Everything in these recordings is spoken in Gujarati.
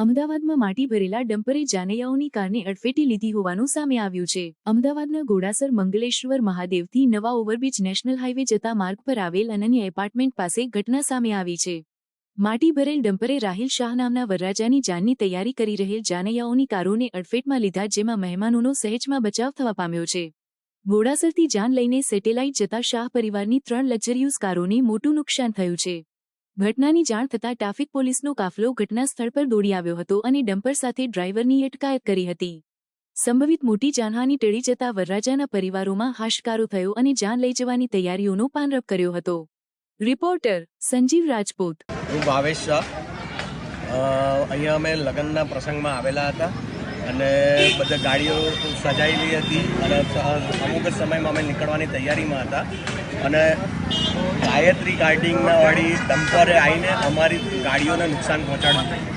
અમદાવાદમાં માટી ભરેલા ડમ્પરે જાનૈયાઓની કારને અડફેટી લીધી હોવાનું સામે આવ્યું છે. અમદાવાદના ઘોડાસર મંગલેશ્વર મહાદેવથી નવા ઓવરબ્રિજ નેશનલ હાઈવે જતા માર્ગ પર આવેલ અનન્ય એપાર્ટમેન્ટ પાસે ઘટના સામે આવી છે. માટી ભરેલ ડમ્પરે રાહિલ શાહ નામના વરરાજાની જાનની તૈયારી કરી રહેલ જાનૈયાઓની કારોને અડફેટમાં લીધા જેમાં મહેમાનોનો સહેજમાં બચાવ થવા પામ્યો છે. ઘોડાસરથી જાન લઈને સેટેલાઇટ જતા શાહ પરિવારની ત્રણ લક્ઝરિયુઝ કારોને મોટું નુકસાન થયું છે. ઘટનાની જાણ થતાં ટ્રાફિક પોલીસનો કાફલો ઘટના સ્થળ પર દોડી આવ્યો હતો અને ડમ્પર સાથે ડ્રાઈવરની અટકાયત કરી હતી. સંભવિત મોટી જાનહાની ટળી જતા વરરાજાના પરિવારોમાં હાશકારો થયો અને જાન લઈ જવાની તૈયારીઓનો પાનરપ કર્યો હતો. રિપોર્ટર સંજીવ રાજપૂત. હું ભાવેશ શાહ. અહીંયા અમે લગ્નના પ્રસંગમાં આવેલા હતા. અને બધા ગાડીઓ સજાયેલી હતી અને અમુક જ સમયમાં અમે નીકળવાની તૈયારીમાં હતા. અને ગાયત્રી ગાર્ડિંગના વાળી ડમ્પરે આવીને અમારી ગાડીઓને નુકસાન પહોંચાડ્યું.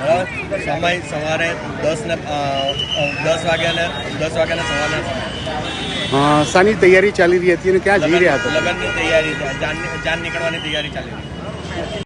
બરાબર? સમય સવારે દસ ને અ, અ, દસ વાગ્યાને દસ વાગ્યાના સવારના સમય. શાની તૈયારી ચાલી રહી હતી અને ક્યાં જઈ રહ્યા હતા? લગ્નની તૈયારી જાન જાન નીકળવાની તૈયારી ચાલી રહી.